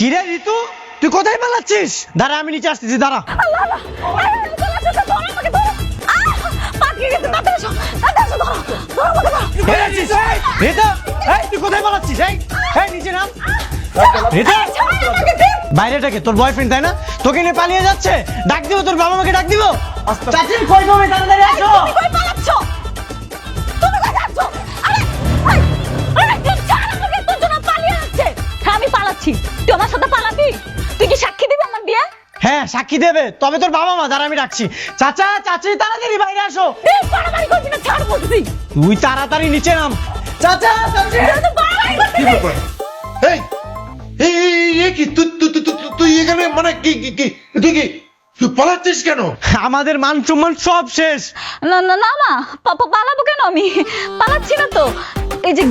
কিরে ঋতু তুই কোথায় পালাচ্ছিস? দাঁড়া আমি নিচে আসতেছি দাঁড়া। তুই কোথায় পালাচ্ছিস? নিচে নাম। ছাড়ো বাইরেটাকে তোর বয়ফ্রেন্ড তাই না? তোকে নিয়ে পালিয়ে যাচ্ছে। ডাক দিব তোর বাবা মাকে ডাক দিব। চাচি কই পাবে তাড়াতাড়ি আসো। সাক্ষী দেবে তবে তোর বাবা মা দাঁড়া আমি ডাকছি। চাচা চাচি তাড়াতাড়ি বাইরে আসো। এই, বাড়াবাড়ি করবি না, ছাড় বলছি। তুই তাড়াতাড়ি নিচে নাম। চাচা চাচি। বাড়াবাড়ি। এই এই এই, এই কি তুই তুই তুই- তুই- তুই এখানে মানে কি কি কি তুই কি তুই পালাচ্ছিস কেন? আমাদের মান সম্মান সব শেষ। না না না মা পালাবো কেন আমি? পালাচ্ছি না তো। এই যে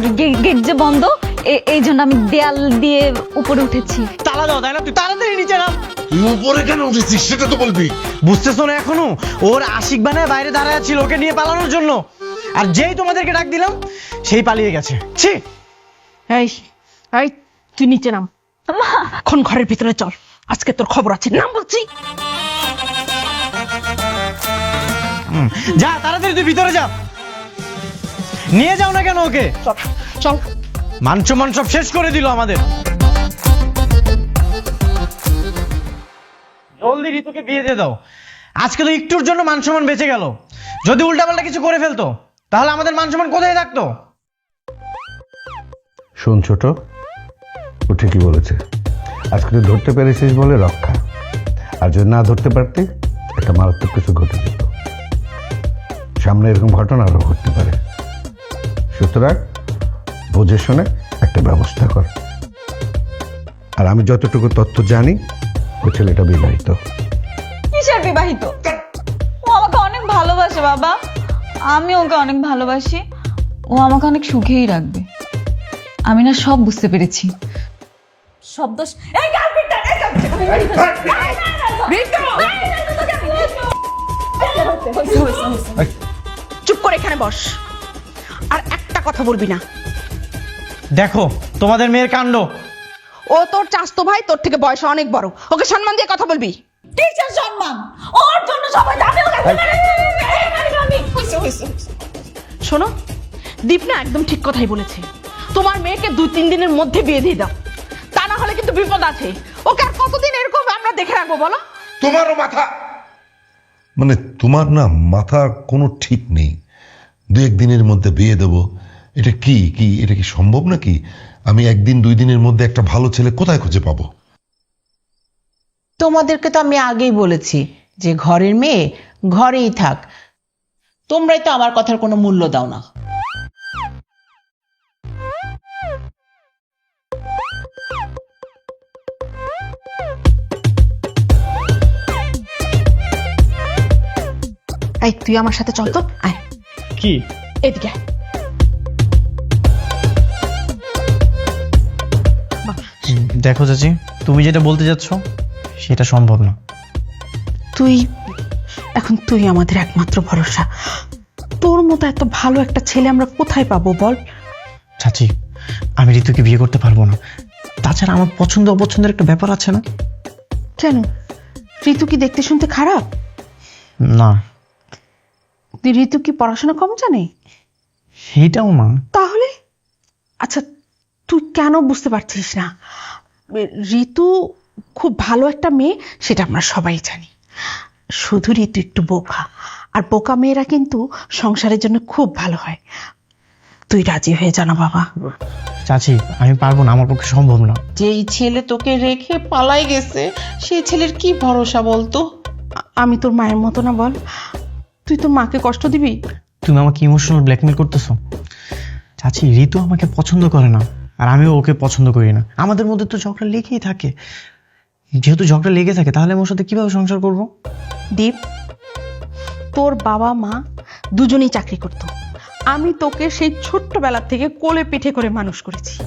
গেট যে বন্ধ এই জন্য আমি দেয়াল দিয়ে উপরে উঠেছি। তালা দাও তাই না? তুই তাড়াতাড়ি নিচে নাম। তুই উপরে কেন উঠেছিস? সেটা তো বলবি। বুঝতেছো না এখনও? ওর আশিক বানায় বাইরে দাঁড়ায় ছিল ওকে নিয়ে পালানোর জন্য। আর যেই তোমাদেরকে ডাক দিলাম সেই পালিয়ে গেছে। ছি। এই এই তুই নিচে নাম। এখন ঘরের ভিতরে চল। আজকে তোর খবর আছে নাম বলছি। হুম, যা তাড়াতাড়ি তুই ভিতরে যা। নিয়ে যাও না কেন ওকে? চল চল। মান সব শেষ করে দিল আমাদের। জলদি ঋতুকে বিয়ে দিয়ে দাও। আজকে তো একটুর জন্য মান সম্মান বেঁচে গেল। যদি উল্টাপাল্টা কিছু করে ফেলতো, তাহলে আমাদের মান সম্মান কোথায় থাকতো? শোন ছোট, ও ঠিকই বলেছে। আজকে তুই ধরতে পেরেছিস বলে রক্ষা। আর যদি না ধরতে পারতি, একটা মারাত্মক কিছু ঘটে যেত। সামনে এরকম ঘটনা আরও ঘটতে পারে। সুতরাং বুঝে শুনে একটা ব্যবস্থা কর আর আমি যতটুকু তথ্য জানি ওই ছেলেটা বিবাহিত কিসের বিবাহিত ও আমাকে অনেক ভালোবাসে বাবা আমি ওকে অনেক ভালোবাসি ও আমাকে অনেক সুখেই রাখবে আমি না সব বুঝতে পেরেছি সব দোষ এই চুপ করে এখানে বস আর একটা কথা বলবি না দেখো তোমাদের মেয়ের কাণ্ড। ও তোর চাস্তো ভাই তোর থেকে বয়সে অনেক বড়। ওকে সম্মান দিয়ে কথা বলবি? কিসের সম্মান। ওর জন্য সবাই দাবি শোনো দীপ না একদম ঠিক কথাই বলেছে। তোমার মেয়েকে দুই তিন দিনের মধ্যে বিয়ে দিয়ে দাও। তা না হলে কিন্তু বিপদ আছে। ওকে আর কতদিন এরকম আমরা দেখে রাখব বলো? তোমারও মাথা। মানে তোমার না মাথা কোনো ঠিক নেই। দু একদিনের মধ্যে বিয়ে দেব। এটা কি কি এটা কি সম্ভব নাকি? আমি একদিন দুই দিনের মধ্যে একটা ভালো ছেলে কোথায় খুঁজে পাবো? তোমাদেরকে তো আমি আগেই বলেছি যে ঘরের মেয়ে ঘরেই থাক। তোমরাই তো আমার কথার কোনো মূল্য দাও না। এই তুই আমার সাথে চল তো। আয়। কি? এদিকে দেখো চাচি তুমি যেটা বলতে যাচ্ছ সেটা সম্ভব না। তুই এখন তুই আমাদের একমাত্র ভরসা। তোর মতো এত ভালো একটা ছেলে আমরা কোথায় পাবো বল? চাচি আমি ঋতুকে বিয়ে করতে পারব না। তাছাড়া আমার পছন্দ অপছন্দের একটা ব্যাপার আছে না? কেন? ঋতু কি দেখতে শুনতে খারাপ? না। তুই ঋতু কি পড়াশোনা কম জানে? সেটাও না। তাহলে? আচ্ছা তুই কেন বুঝতে পারছিস না? ঋতু খুব ভালো একটা মেয়ে সেটা আমরা সবাই জানি। শুধু ঋতু একটু বোকা। আর বোকা মেয়েরা কিন্তু সংসারের জন্য খুব ভালো হয়। তুই রাজি হয়ে জানা বাবা। চাচি আমি পারব না আমার পক্ষে সম্ভব না। যেই ছেলে তোকে রেখে পালাই গেছে সেই ছেলের কি ভরসা বলতো? আমি তোর মায়ের মতো না বল। তুই তো মাকে কষ্ট দিবি? তুমি আমাকে ইমোশনাল ব্ল্যাকমেল করতেছো। চাচি ঋতু আমাকে পছন্দ করে না। আর আমিও ওকে পছন্দ করি না। আমাদের মধ্যে তো ঝগড়া লেগেই থাকে। যেহেতু ঝগড়া লেগে থাকে, তাহলে আমার সাথে কীভাবে সংসার করব? দীপ, তোর বাবা মা দুজনেই চাকরি করত। আমি তোকে সেই ছোট্টবেলা থেকে কোলে পিঠে করে মানুষ করেছি।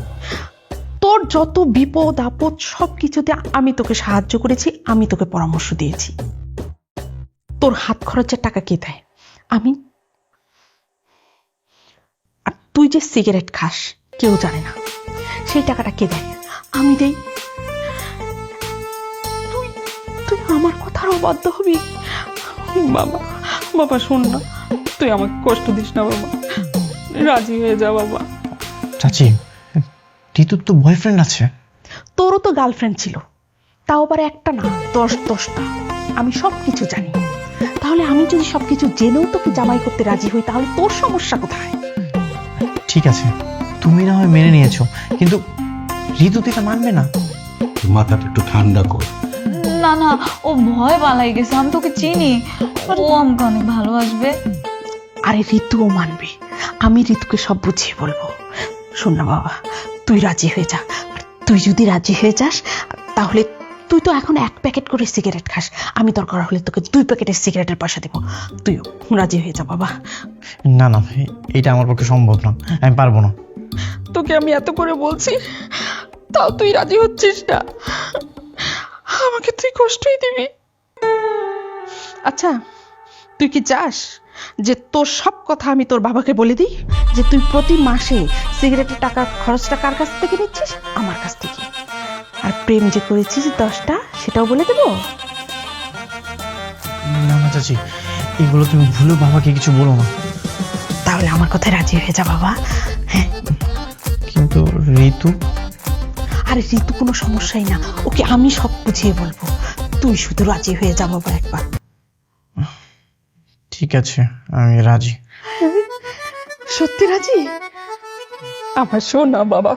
তোর যত বিপদ, আপদ সব কিছুতে আমি তোকে সাহায্য করেছি, আমি তোকে পরামর্শ দিয়েছি। তোর হাত খরচের টাকা কে দেয়? আমি। আর তুই যে সিগারেট খাস, কেউ জানে না। সেই টাকাটা কে দেয়? আমি দেই। তুই আমার কথার অবাধ্য হবি। বাবা বাবা শোন না। তুই আমাকে কষ্ট দিস না বাবা। রাজি হয়ে যা বাবা। চাচি ঋতুর তো বয়ফ্রেন্ড আছে। তোরও তো গার্লফ্রেন্ড ছিল। তাও আবার একটা না দশ দশটা। আমি সব কিছু জানি। তাহলে আমি যদি সবকিছু জেনেও তোকে জামাই করতে রাজি হই তাহলে তোর সমস্যা কোথায়? ঠিক আছে। তুমি না হয় মেনে নিয়েছো কিন্তু ঋতু তো এটা মানবে না। মাথাটা একটু ঠান্ডা কর। না না ও ভয় পালাই গেছে আমি তোকে চিনি। ও আমাকে অনেক ভালোবাসবে। আরে ঋতুও মানবে আমি ঋতুকে সব বুঝিয়ে বলব। শোন না বাবা তুই রাজি হয়ে যা আর তুই যদি রাজি হয়ে যাস তাহলে তুই তো এখন এক প্যাকেট করে সিগারেট খাস। আমি দরকার হলে তোকে দুই প্যাকেটের সিগারেটের পয়সা দেবো। তুইও রাজি হয়ে যা বাবা। না না এটা আমার পক্ষে সম্ভব না আমি পারব না। তোকে আমি এত করে বলছি তাও তুই রাজি হচ্ছিস না। আমাকে তুই কষ্টই দিবি। আচ্ছা তুই কি চাস যে তোর সব কথা আমি তোর বাবাকে বলে দিই? যে তুই প্রতি মাসে সিগারেটের টাকা খরচটা কার কাছ থেকে নিচ্ছিস? আমার কাছ থেকে। আর প্রেম যে করেছিস দশটা সেটাও বলে দেবো? না না চাচি এগুলো তুমি ভুলেও বাবাকে কিছু বলো না। তাহলে আমার কথায় রাজি হয়ে যা বাবা। হ্যাঁ? কিন্তু ঋতু? আরে ঋতু কোনো সমস্যাই না। ওকে আমি সব বুঝিয়ে বলব। তুই শুধু রাজি হয়ে যাব বাবা একবার। ঠিক আছে আমি রাজি। সত্যি রাজি? আমার শোনা বাবা